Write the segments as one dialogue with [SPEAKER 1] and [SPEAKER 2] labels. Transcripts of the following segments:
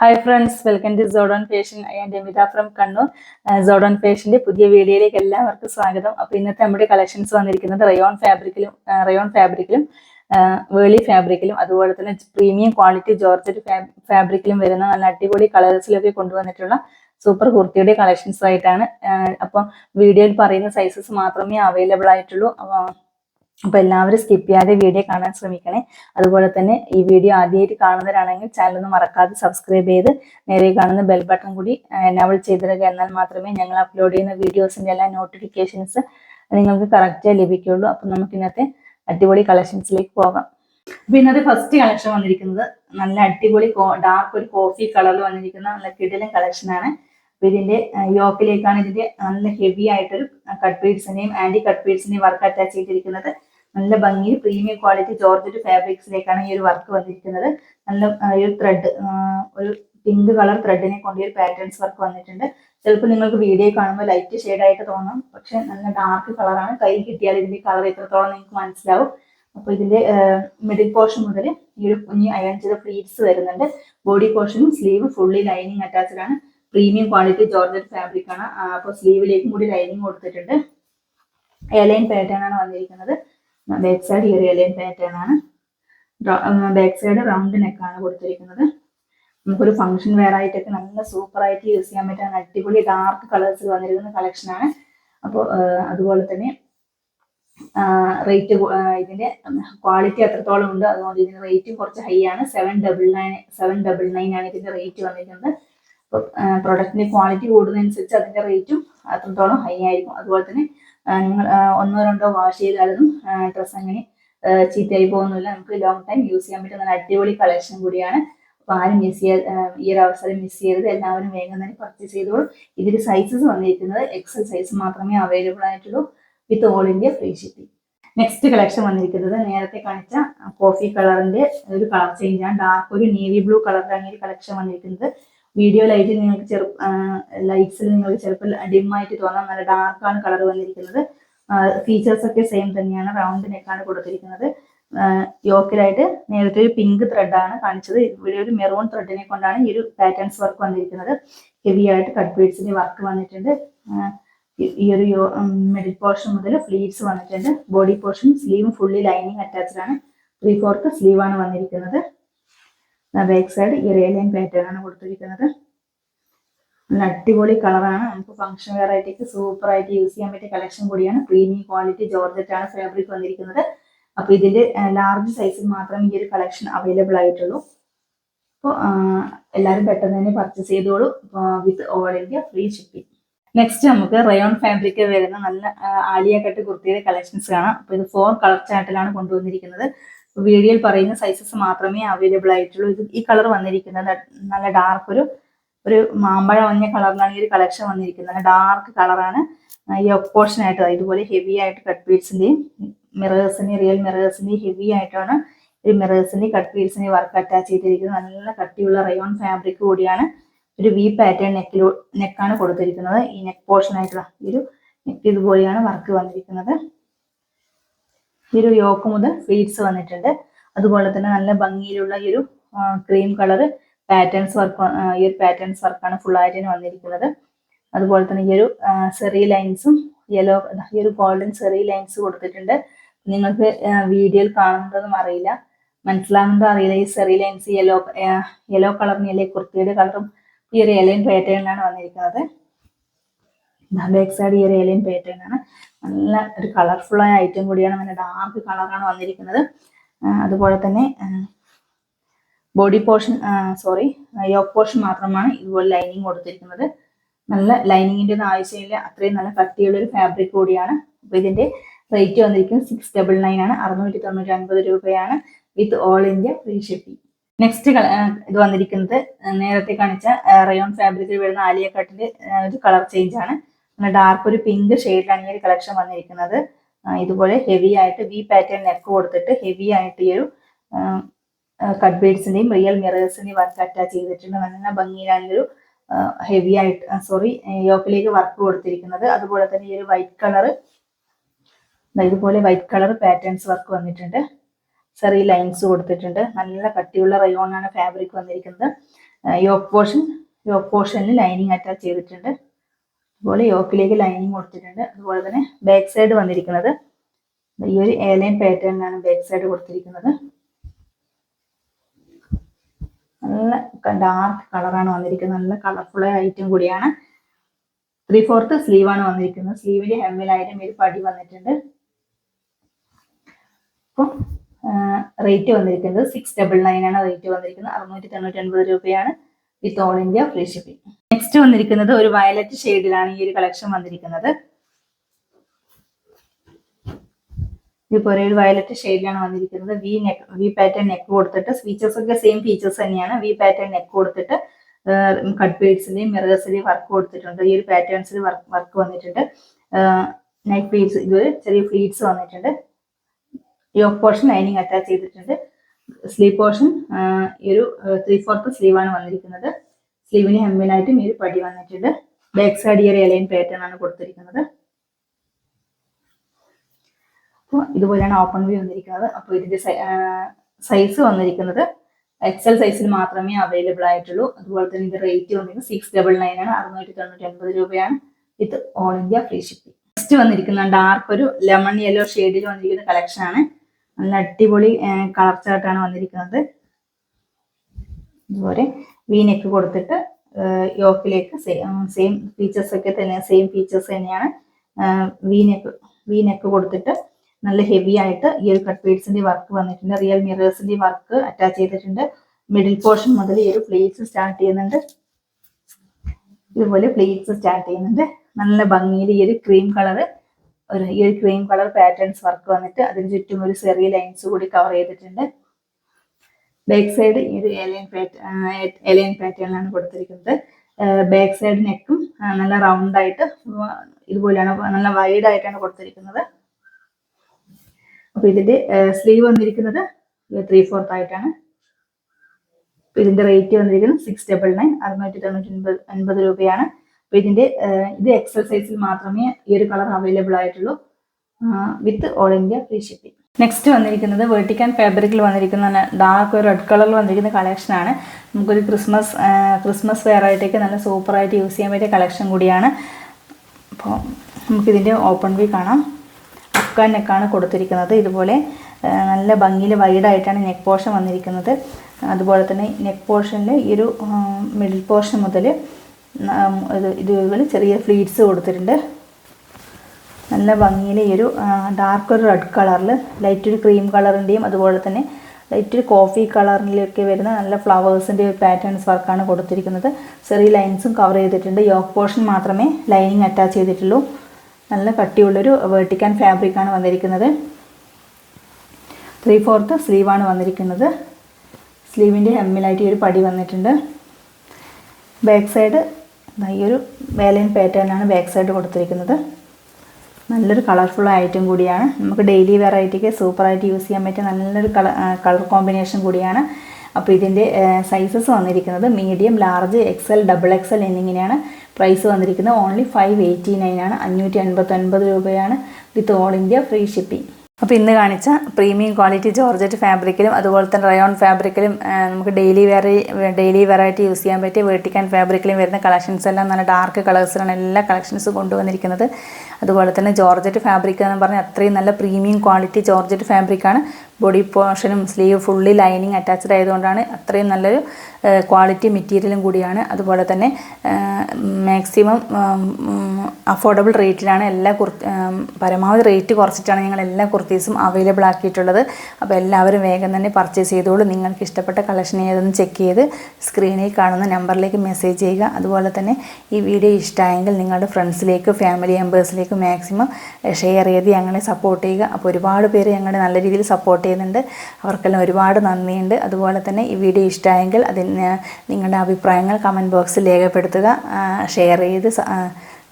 [SPEAKER 1] Hi friends welcome to സോഡോൺ fashion and Ramitha from Kannur സോഡോൺ ഫേഷന്റെ പുതിയ വീഡിയോയിലേക്ക് എല്ലാവർക്കും സ്വാഗതം. അപ്പോൾ ഇന്നത്തെ നമ്മുടെ കളക്ഷൻസ് വന്നിരിക്കുന്നത് റയോൺ ഫാബ്രിക്കിലും റയോൺ ഫാബ്രിക്കിലും വേളി ഫാബ്രിക്കിലും അതുപോലെ തന്നെ പ്രീമിയം ക്വാളിറ്റി ജോർജറ്റ് ഫാബ്രിക്കിലും വരുന്ന നല്ല അടിപൊളി കളേഴ്സിലൊക്കെ കൊണ്ടുവന്നിട്ടുള്ള സൂപ്പർ കുർത്തിയുടെ കളക്ഷൻസ് ആയിട്ടാണ്. അപ്പം വീഡിയോയിൽ പറയുന്ന സൈസസ് മാത്രമേ അവൈലബിൾ ആയിട്ടുള്ളൂ. അപ്പൊ എല്ലാവരും സ്കിപ്പ് ചെയ്യാതെ വീഡിയോ കാണാൻ ശ്രമിക്കണേ. അതുപോലെ തന്നെ ഈ വീഡിയോ ആദ്യമായിട്ട് കാണുന്നവരാണെങ്കിൽ ചാനൽ ഒന്ന് മറക്കാതെ സബ്സ്ക്രൈബ് ചെയ്ത് നേരെ കാണുന്ന ബെൽ ബട്ടൺ കൂടി എനാബിൾ ചെയ്തിടുക എന്നാൽ മാത്രമേ ഞങ്ങൾ അപ്ലോഡ് ചെയ്യുന്ന വീഡിയോസിന്റെ എല്ലാ നോട്ടിഫിക്കേഷൻസ് നിങ്ങൾക്ക് കറക്റ്റായി ലഭിക്കുകയുള്ളൂ. അപ്പൊ നമുക്ക് ഇന്നത്തെ അടിപൊളി കളക്ഷൻസിലേക്ക് പോകാം. അപ്പൊ ഇന്നത്തെ ഫസ്റ്റ് കളക്ഷൻ വന്നിരിക്കുന്നത് നല്ല അടിപൊളി ഡാർക്ക് ഒരു കോഫി കളറിൽ വന്നിരിക്കുന്ന നല്ല കിടിലൻ കളക്ഷൻ ആണ്. അപ്പൊ ഇതിന്റെ യോക്കിലേക്കാണ് ഇതിന്റെ നല്ല ഹെവി ആയിട്ടൊരു കട്ട് പീഡ്സിനെയും ആന്റി കട്ട് പീഡ്സിനെയും വർക്ക് അറ്റാച്ച് ചെയ്തിരിക്കുന്നത്. നല്ല ഭംഗിയിൽ പ്രീമിയം ക്വാളിറ്റി ജോർജറ്റ് ഫാബ്രിക്സിലേക്കാണ് ഈ ഒരു വർക്ക് വന്നിരിക്കുന്നത്. നല്ല ഒരു ത്രെഡ് ഒരു പിങ്ക് കളർ ത്രെഡിനെ കൊണ്ട് ഒരു പാറ്റേൺസ് വർക്ക് വന്നിട്ടുണ്ട്. ചിലപ്പോൾ നിങ്ങൾക്ക് വീഡിയോ കാണുമ്പോൾ ലൈറ്റ് ഷെയ്ഡ് ആയിട്ട് തോന്നും. പക്ഷെ നല്ല ഡാർക്ക് കളറാണ് കൈ കിട്ടിയാൽ ഇതിന്റെ കളർ എത്രത്തോളം നിങ്ങൾക്ക് മനസ്സിലാവും. അപ്പോൾ ഇതിന്റെ മിഡിൽ പോർഷൻ മുതൽ ഈ ഒരു കുഞ്ഞ് അയൺ ചെയ്ത ഫ്ലീറ്റ്സ് വരുന്നുണ്ട്. ബോഡി പോർഷനും സ്ലീവ് ഫുള്ളി ലൈനിങ് അറ്റാച്ച്ഡ് ആണ്. പ്രീമിയം ക്വാളിറ്റി ജോർജറ്റ് ഫാബ്രിക് ആണ്. അപ്പോൾ സ്ലീവിലേക്കും കൂടി ലൈനിങ് കൊടുത്തിട്ടുണ്ട്. എലൈൻ പാറ്റേൺ ആണ് വന്നിരിക്കുന്നത്. ബാക്ക് സൈഡ് ഈ പാറ്റേൺ ആണ്. ബാക്ക് സൈഡ് റൗണ്ട് നെക്കാണ് കൊടുത്തിരിക്കുന്നത്. നമുക്കൊരു ഫംഗ്ഷൻ വെയർ ആയിട്ടൊക്കെ നല്ല സൂപ്പർ ആയിട്ട് യൂസ് ചെയ്യാൻ പറ്റുന്ന അടിപൊളി ഡാർക്ക് കളേഴ്സ് വന്നിരിക്കുന്ന കളക്ഷൻ ആണ്. അപ്പോൾ അതുപോലെ തന്നെ റേറ്റ് ഇതിന്റെ ക്വാളിറ്റി അത്രത്തോളം ഉണ്ട്. അതുകൊണ്ട് ഇതിന്റെ റേറ്റും കുറച്ച് ഹൈ ആണ്. Seven double nine seven double nine ആണ് ഇതിന്റെ റേറ്റ് വന്നിരിക്കുന്നത്. അപ്പോൾ പ്രൊഡക്റ്റിന്റെ ക്വാളിറ്റി കൂടുന്നതനുസരിച്ച് അതിന്റെ റേറ്റും അത്രത്തോളം ഹൈ ആയിരിക്കും. അതുപോലെ തന്നെ നിങ്ങൾ ഒന്നോ രണ്ടോ വാഷ് ചെയ്താലും ഡ്രസ്സ് അങ്ങനെ ചീത്തയായി പോകുന്നില്ല നമുക്ക് ലോങ് ടൈം യൂസ് ചെയ്യാൻ പറ്റുന്ന അടിപൊളി കളക്ഷൻ കൂടിയാണ്. അപ്പോൾ ആരും മിസ് ചെയ്യാ ഈ ഒരു അവസരം മിസ് ചെയ്യരുത്. എല്ലാവരും വേഗം തന്നെ പർച്ചേസ് ചെയ്തോളൂ. ഇതിൽ സൈസസ് വന്നിരിക്കുന്നത് എക്സൽ സൈസ് മാത്രമേ അവൈലബിൾ ആയിട്ടുള്ളൂ. With all India free shipping next collection വന്നിരിക്കുന്നത് നേരത്തെ കാണിച്ച കോഫി കളറിന്റെ ഒരു കളർ ചേഞ്ച് ആണ്. ഡാർക്ക് ഒരു നേവി ബ്ലൂ കളറിലാണ് ഈ കളക്ഷൻ വന്നിരിക്കുന്നത്. വീഡിയോ ലൈറ്റിൽ നിങ്ങൾക്ക് ചെറു ലൈറ്റ്സിൽ നിങ്ങൾക്ക് ചിലപ്പോൾ ഡിമ്മായിട്ട് തോന്നാം. നല്ല ഡാർക്കാണ് കളർ വന്നിരിക്കുന്നത്. ഫീച്ചേഴ്സ് ഒക്കെ സെയിം തന്നെയാണ്. റൗണ്ട് നെക്കാണ് കൊടുത്തിരിക്കുന്നത്. യോക്കിലായിട്ട് നേരത്തെ ഒരു പിങ്ക് ത്രെഡാണ് കാണിച്ചത്. ഇവിടെ ഒരു മെറൂൺ ത്രെഡിനെ കൊണ്ടാണ് ഈ ഒരു പാറ്റേൺസ് വർക്ക് വന്നിരിക്കുന്നത്. ഹെവി ആയിട്ട് കട്ട് ബീഡ്സിന്റെ വർക്ക് വന്നിട്ടുണ്ട്. ഈ ഒരു മിഡിൽ പോർഷൻ മുതൽ ഫ്ലീറ്റ്സ് വന്നിട്ടുണ്ട്. Body portion sleeve fully lining attached ആണ്. ത്രീ ഫോർത്ത് സ്ലീവാണ് വന്നിരിക്കുന്നത്. ബാക്ക് സൈഡ് ഈ ലൈൻ പാറ്റേൺ ആണ് കൊടുത്തിരിക്കുന്നത്. നല്ല അടിപൊളി കളറാണ് നമുക്ക് ഫംഗ്ഷൻ വെയർ ആയിട്ടേക്ക് സൂപ്പർ ആയിട്ട് യൂസ് ചെയ്യാൻ പറ്റിയ കളക്ഷൻ കൂടിയാണ്. പ്രീമിയം ക്വാളിറ്റി ജോർജറ്റ് ആണ് ഫാബ്രിക് വന്നിരിക്കുന്നത്. അപ്പൊ ഇതിന്റെ ലാർജ് സൈസിൽ മാത്രം ഈ ഒരു കളക്ഷൻ അവൈലബിൾ ആയിട്ടുള്ളൂ. അപ്പോൾ എല്ലാവരും പെട്ടെന്ന് തന്നെ പർച്ചേസ് ചെയ്തോളൂ. With all India free shipping next നമുക്ക് റയോൺ ഫാബ്രിക് വരുന്ന നല്ല ആലിയ കട്ട് കുർത്തിയുടെ കളക്ഷൻസ് കാണാം. അപ്പൊ ഇത് ഫോർ കളർ ചാർട്ടിലാണ് കൊണ്ടുവന്നിരിക്കുന്നത്. വീഡിയോയിൽ പറയുന്ന സൈസസ് മാത്രമേ അവൈലബിൾ ആയിട്ടുള്ളൂ. ഈ കളർ വന്നിരിക്കുന്നത് നല്ല ഡാർക്ക് ഒരു ഒരു മാമ്പഴ മഞ്ഞ കളറിലാണ് ഈ ഒരു കളക്ഷൻ വന്നിരിക്കുന്നത്. ഡാർക്ക് കളറാണ് ഈ ഒപ്പോർഷൻ ആയിട്ട് ഇതുപോലെ ഹെവി ആയിട്ട് കട്ട് പീഡ്സിന്റെയും മിറേഴ്സിന്റെയും റിയൽ മിറേഴ്സിന്റെയും ഹെവി ആയിട്ടാണ് ഒരു മിറേഴ്സിന്റെയും കട്ട് പീഡ്സിന്റെയും വർക്ക് അറ്റാച്ച് ചെയ്തിരിക്കുന്നത്. നല്ല കട്ടിയുള്ള റയോൺ ഫാബ്രിക് കൂടിയാണ് ഒരു വി പാറ്റേൺ നെക്കിലോ നെക്കാണ് കൊടുത്തിരിക്കുന്നത്. ഈ നെക്ക് പോർഷൻ ആയിട്ടുള്ള ഈ ഒരു നെക്ക് ഇതുപോലെയാണ് വർക്ക് വന്നിരിക്കുന്നത്. ഈ ഒരു യോക്ക് മുതൽ ഫ്ലീറ്റ്സ് വന്നിട്ടുണ്ട്. അതുപോലെ തന്നെ നല്ല ഭംഗിയിലുള്ള ഈ ഒരു ക്രീം കളർ പാറ്റേൺസ് വർക്ക് ഈ ഒരു പാറ്റേൺസ് വർക്കാണ് ഫുൾ ആയിട്ട് വന്നിരിക്കുന്നത്. അതുപോലെ തന്നെ ഈ ഒരു സെറി ലൈൻസും യെല്ലോ ഈ ഒരു ഗോൾഡൻ സെറി ലൈൻസ് കൊടുത്തിട്ടുണ്ട്. നിങ്ങൾക്ക് വീഡിയോയിൽ കാണുന്നതൊന്നും അറിയില്ല. മനസ്സിലാകുന്നതോ അറിയില്ല ഈ സെറി ലൈൻസ് യെല്ലോ യെല്ലോ കളറിന് കുർത്തിയുടെ കളറും ഈ ഒരു എലൈൻ പാറ്റേണിലാണ് വന്നിരിക്കുന്നത്. ബാക്ക് സൈഡ് ഈ ഒരു എലൈൻ പാറ്റേൺ ആണ്. നല്ല ഒരു കളർഫുൾ ആയ ഐറ്റം കൂടിയാണ് നല്ല ഡാർക്ക് കളറാണ് വന്നിരിക്കുന്നത്. അതുപോലെ തന്നെ body portion sorry yoke portion മാത്രമാണ് ഇതുപോലെ ലൈനിങ് കൊടുത്തിരിക്കുന്നത്. നല്ല ലൈനിങ്ങിന്റെ ഒന്നും ആവശ്യമില്ല. അത്രയും നല്ല കട്ടിയുള്ള ഒരു ഫാബ്രിക് കൂടിയാണ്. അപ്പോൾ ഇതിന്റെ റേറ്റ് വന്നിരിക്കുന്നത് സിക്സ് ഡബിൾ നയൻ ആണ്. അറുന്നൂറ്റി തൊണ്ണൂറ്റി അൻപത് രൂപയാണ് with all India free shipping next ഇത് വന്നിരിക്കുന്നത് നേരത്തെ കാണിച്ച റയോൺ ഫാബ്രിക്കിൽ വരുന്ന ആലിയ കട്ടിന്റെ ഒരു കളർ ചേഞ്ച് ആണ്. ഡാർക്ക് ഒരു പിങ്ക് ഷെയ്ഡിലാണ് ഈ ഒരു കളക്ഷൻ വന്നിരിക്കുന്നത്. ഇതുപോലെ ഹെവി ആയിട്ട് വി പാറ്റേൺ നെക്ക് കൊടുത്തിട്ട് ഹെവി ആയിട്ട് ഈ ഒരു കട്ട് ബീഡ്സിന്റെയും റിയൽ മിറേഴ്സിന്റെയും വർക്ക് അറ്റാച്ച് ചെയ്തിട്ടുണ്ട്. നല്ല ഭംഗിയിലാണ് ഈ ഒരു ഹെവി ആയിട്ട് സോറി യോക്കിലേക്ക് വർക്ക് കൊടുത്തിരിക്കുന്നത്. അതുപോലെ തന്നെ ഈ ഒരു വൈറ്റ് കളർ ഇതുപോലെ വൈറ്റ് കളർ പാറ്റേൺസ് വർക്ക് വന്നിട്ടുണ്ട്. ചെറിയ ലൈൻസ് കൊടുത്തിട്ടുണ്ട്. നല്ല കട്ടിയുള്ള റയോണാണ് ഫാബ്രിക് വന്നിരിക്കുന്നത്. യോക്ക് പോർഷൻ യോക്ക് പോർഷനിൽ ലൈനിങ് അറ്റാച്ച് ചെയ്തിട്ടുണ്ട്. അതുപോലെ യോക്കിലേക്ക് ലൈനിങ് കൊടുത്തിട്ടുണ്ട്. അതുപോലെ തന്നെ ബാക്ക് സൈഡ് വന്നിരിക്കുന്നത്. ഈ ഒരു ഏലൈൻ പാറ്റേണിലാണ് ബാക്ക് സൈഡ് കൊടുത്തിരിക്കുന്നത്. നല്ല ഡാർക്ക് കളറാണ് വന്നിരിക്കുന്നത്. നല്ല കളർഫുൾ ഐറ്റം കൂടിയാണ്. ത്രീ ഫോർത്ത് സ്ലീവാണ് വന്നിരിക്കുന്നത്. സ്ലീവിന്റെ ഹെമ്മിലായിട്ടും ഒരു പടി വന്നിട്ടുണ്ട്. അപ്പം റേറ്റ് വന്നിരിക്കുന്നത് സിക്സ് ഡബിൾ നയൻ ആണ് റേറ്റ് വന്നിരിക്കുന്നത്. അറുന്നൂറ്റി തൊണ്ണൂറ്റി ഒൻപത് രൂപയാണ്. With all India free shipping next വന്നിരിക്കുന്നത് ഒരു വയലറ്റ് ഷെയ്ഡിലാണ് ഈ ഒരു കളക്ഷൻ വന്നിരിക്കുന്നത്. ഇതുപോലെ ഒരു വയലറ്റ് ഷെയ്ഡിലാണ് വന്നിരിക്കുന്നത്. V neck V pattern neck കൊടുത്തിട്ട് ഫീച്ചേഴ്സ് ഒക്കെ സെയിം ഫീച്ചേഴ്സ് തന്നെയാണ്. വി പാറ്റേൺ നെക്ക് കൊടുത്തിട്ട് കട്ട് ബീഡ്സിന്റെയും മിറേഴ്സിന്റെയും വർക്ക് കൊടുത്തിട്ടുണ്ട്. ഈ ഒരു പാറ്റേൺസിൽ വർക്ക് വർക്ക് വന്നിട്ടുണ്ട്. നെക്ക് ഫ്ലീറ്റ്സ് ഇത് ചെറിയ ഫ്ലീറ്റ്സ് വന്നിട്ടുണ്ട്. യോക്ക് പോർഷൻ ലൈനിങ് അറ്റാച്ച് ചെയ്തിട്ടുണ്ട്. സ്ലീവ് പോർഷൻ ഈ ഒരു ത്രീ ഫോർത്ത് സ്ലീവാണ് വന്നിരിക്കുന്നത്. സ്ലീവിന് ഹെമ്മിനായിട്ടും മീര് പടി വന്നിട്ടുണ്ട്. ബാക്ക് സൈഡ് ഈ ഒരു എലൈൻ പാറ്റേൺ ആണ് കൊടുത്തിരിക്കുന്നത്. അപ്പോൾ ഇതുപോലെയാണ് ഓപ്പൺ വ്യൂ വന്നിരിക്കുന്നത്. അപ്പോൾ ഇതിന്റെ സൈസ് വന്നിരിക്കുന്നത് എക്സൽ സൈസിൽ മാത്രമേ അവൈലബിൾ ആയിട്ടുള്ളൂ. അതുപോലെ തന്നെ ഇത് റേറ്റ് വന്നിരിക്കുന്നത് സിക്സ് ഡബിൾ നയൻ ആണ്. അറുന്നൂറ്റി തൊണ്ണൂറ്റി ഒൻപത് രൂപയാണ് with all India free shipping next വന്നിരിക്കുന്ന ഡാർക്ക് ഒരു ലെമൺ യെല്ലോ ഷെയ്ഡിൽ വന്നിരിക്കുന്ന കളക്ഷൻ ആണ്. നല്ല അടിപൊളി കളർ ചാർട്ടാണ് വന്നിരിക്കുന്നത്. ഇതുപോലെ വി നെക്ക് കൊടുത്തിട്ട് യോക്കിലേക്ക് സെയിം ഫീച്ചേഴ്സ് ഒക്കെ തന്നെ സെയിം ഫീച്ചേഴ്സ് തന്നെയാണ് വി നെക്ക് വി നെക്ക് കൊടുത്തിട്ട് നല്ല ഹെവി ആയിട്ട് ഈ ഒരു കട്ട് ബീഡ്സിന്റെ വർക്ക് വന്നിട്ടുണ്ട്. റിയൽ മിറേഴ്സിന്റെ വർക്ക് അറ്റാച്ച് ചെയ്തിട്ടുണ്ട്. മിഡിൽ പോർഷൻ മുതൽ ഈ ഒരു പ്ലേറ്റ്സ് സ്റ്റാർട്ട് ചെയ്യുന്നുണ്ട്. ഇതുപോലെ പ്ലേറ്റ്സ് സ്റ്റാർട്ട് ചെയ്യുന്നുണ്ട്. നല്ല ഭംഗിയിൽ ഈ ഒരു ക്രീം കളർ ഒരു ഈ ഒരു ക്രീം കളർ പാറ്റേൺസ് വർക്ക് വന്നിട്ട് അതിന് ചുറ്റും ഒരു ചെറിയ ലൈൻസ് കൂടി കവർ ചെയ്തിട്ടുണ്ട്. ബാക്ക് സൈഡ് ഈ ഒരു എലൈൻ പാറ്റേൺ എലൈൻ പാറ്റേണിലാണ് കൊടുത്തിരിക്കുന്നത്. ബാക്ക് സൈഡ് നെക്കും നല്ല റൗണ്ട് ആയിട്ട് ഇതുപോലെയാണ് നല്ല വൈഡ് ആയിട്ടാണ് കൊടുത്തിരിക്കുന്നത്. അപ്പൊ ഇതിന്റെ സ്ലീവ് വന്നിരിക്കുന്നത് ത്രീ ഫോർത്ത് ആയിട്ടാണ്. ഇതിന്റെ റേറ്റ് വന്നിരിക്കുന്നത് സിക്സ് ഡബിൾ നയൻ അറുന്നൂറ്റി തൊണ്ണൂറ്റി ഒൻപത് ഒൻപത് രൂപയാണ്. അപ്പൊ ഇതിന്റെ ഇത് എക്സൽ സൈസിൽ മാത്രമേ ഈ ഒരു കളർ അവൈലബിൾ ആയിട്ടുള്ളൂ. With all India free shipping next വന്നിരിക്കുന്നത് വേർട്ടിക്കൻ ഫാബ്രിക്കിൽ വന്നിരിക്കുന്ന ഡാർക്ക് റെഡ് കളറിൽ വന്നിരിക്കുന്ന കളക്ഷനാണ് നമുക്കൊരു ക്രിസ്മസ് ക്രിസ്മസ് വെയർ നല്ല സൂപ്പറായിട്ട് യൂസ് ചെയ്യാൻ പറ്റിയ കളക്ഷൻ കൂടിയാണ്. അപ്പോൾ നമുക്കിതിന്റെ ഓപ്പൺ വ്യൂ കാണാം. അഫ്ഗാൻ നെക്കാണ് കൊടുത്തിരിക്കുന്നത്. ഇതുപോലെ നല്ല ഭംഗിയിൽ വൈഡായിട്ടാണ് നെക്ക് പോർഷൻ വന്നിരിക്കുന്നത്. അതുപോലെ തന്നെ നെക്ക് പോർഷനിൽ ഈ ഒരു മിഡിൽ പോർഷൻ മുതൽ ഇത് ഇതുപോലെ ചെറിയ ഫ്ലീറ്റ്സ് കൊടുത്തിട്ടുണ്ട്. നല്ല ഭംഗിയിൽ ഈ ഒരു ഡാർക്ക് ഒരു റെഡ് കളറിൽ ലൈറ്റ് ഒരു ക്രീം കളറിന്റെയും അതുപോലെ തന്നെ ലൈറ്റ് ഒരു കോഫി കളറിലൊക്കെ വരുന്ന നല്ല ഫ്ലവേഴ്സിന്റെ ഒരു പാറ്റേൺസ് വർക്കാണ് കൊടുത്തിരിക്കുന്നത്. ചെറിയ ലൈൻസും കവർ ചെയ്തിട്ടുണ്ട്. യോക്ക് പോർഷൻ മാത്രമേ ലൈനിങ് അറ്റാച്ച് ചെയ്തിട്ടുള്ളൂ. നല്ല കട്ടിയുള്ളൊരു വേർട്ടിക്കൻ ഫാബ്രിക്കാണ് വന്നിരിക്കുന്നത്. ത്രീ ഫോർത്ത് സ്ലീവാണ് വന്നിരിക്കുന്നത്. സ്ലീവിന്റെ ഹെമ്മിലായിട്ട് ഈ ഒരു പടി വന്നിട്ടുണ്ട്. ബാക്ക് സൈഡ് ഈ ഒരു വേലൈൻ പാറ്റേണിലാണ് ബാക്ക് സൈഡ് കൊടുത്തിരിക്കുന്നത്. നല്ലൊരു കളർഫുൾ ഐറ്റം കൂടിയാണ്. നമുക്ക് ഡെയിലി വെറൈറ്റിക്ക് സൂപ്പറായിട്ട് യൂസ് ചെയ്യാൻ പറ്റിയ നല്ലൊരു കളർ കളർ കോമ്പിനേഷൻ കൂടിയാണ്. അപ്പോൾ ഇതിന്റെ സൈസസ് വന്നിരിക്കുന്നത് medium large XL double XL എന്നിങ്ങനെയാണ് പ്രൈസ് വന്നിരിക്കുന്നത്. ഓൺലി ഫൈവ് എയ്റ്റി നയൻ ആണ്. അഞ്ഞൂറ്റി എൺപത്തൊൻപത് രൂപയാണ്. With all India free shipping അപ്പോൾ ഇന്ന് കാണിച്ച പ്രീമിയം ക്വാളിറ്റി ജോർജറ്റ് ഫാബ്രിക്കിലും അതുപോലെ തന്നെ റയോൺ ഫാബ്രിക്കിലും നമുക്ക് ഡെയിലി വെറൈ ഡെയിലി വെറൈറ്റി യൂസ് ചെയ്യാൻ പറ്റിയ വേർട്ടിക്കാൻ ഫാബ്രിക്കിലും വരുന്ന കളക്ഷൻസ് എല്ലാം നല്ല ഡാർക്ക് കളേഴ്സിലാണ് എല്ലാ കളക്ഷൻസും കൊണ്ടുവന്നിരിക്കുന്നത്. അതുപോലെ തന്നെ ജോർജറ്റ് ഫാബ്രിക് എന്ന് പറഞ്ഞാൽ അത്രയും നല്ല പ്രീമിയം ക്വാളിറ്റി ജോർജറ്റ് ഫാബ്രിക്കാണ്. ബോഡി പോർഷനും സ്ലീവ് ഫുള്ളി ലൈനിങ് അറ്റാച്ച്ഡ് ആയതുകൊണ്ടാണ് അത്രയും നല്ലൊരു ക്വാളിറ്റി മെറ്റീരിയലും കൂടിയാണ്. അതുപോലെ തന്നെ മാക്സിമം അഫോർഡബിൾ റേറ്റിലാണ് എല്ലാ കുർ പരമാവധി റേറ്റ് കുറച്ചിട്ടാണ് ഞങ്ങൾ എല്ലാ കുർത്തീസും അവൈലബിൾ ആക്കിയിട്ടുള്ളത്. അപ്പോൾ എല്ലാവരും വേഗം തന്നെ പർച്ചേസ് ചെയ്തോളൂ. നിങ്ങൾക്ക് ഇഷ്ടപ്പെട്ട കളക്ഷൻ ഏതെന്ന് ചെക്ക് ചെയ്ത് സ്ക്രീനിൽ കാണുന്ന നമ്പറിലേക്ക് മെസ്സേജ് ചെയ്യുക. അതുപോലെ തന്നെ ഈ വീഡിയോ ഇഷ്ടമായെങ്കിൽ നിങ്ങളുടെ ഫ്രണ്ട്സിലേക്കും ഫാമിലി മെമ്പേഴ്സിലേക്ക് മാക്സിമം ഷെയർ ചെയ്ത് ഞങ്ങളെ സപ്പോർട്ട് ചെയ്യുക. അപ്പോൾ ഒരുപാട് പേര് ഞങ്ങളുടെ നല്ല രീതിയിൽ സപ്പോർട്ട് ചെയ്യുന്നുണ്ട്. അവർക്കെല്ലാം ഒരുപാട് നന്ദിയുണ്ട്. അതുപോലെ തന്നെ ഈ വീഡിയോ ഇഷ്ടമായെങ്കിൽ അതിന് നിങ്ങളുടെ അഭിപ്രായങ്ങൾ കമന്റ് ബോക്സിൽ രേഖപ്പെടുത്തുക. ഷെയർ ചെയ്ത്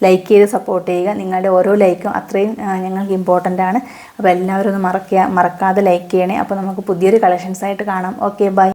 [SPEAKER 1] ലൈക്ക് ചെയ്ത് സപ്പോർട്ട് ചെയ്യുക. നിങ്ങളുടെ ഓരോ ലൈക്കും അത്രയും ഞങ്ങൾക്ക് ഇമ്പോർട്ടന്റ് ആണ്. അപ്പോൾ എല്ലാവരും ഒന്ന് മറക്കുക മറക്കാതെ ലൈക്ക് ചെയ്യണേ. അപ്പോൾ നമുക്ക് പുതിയൊരു കളക്ഷൻസ് ആയിട്ട് കാണാം. Okay bye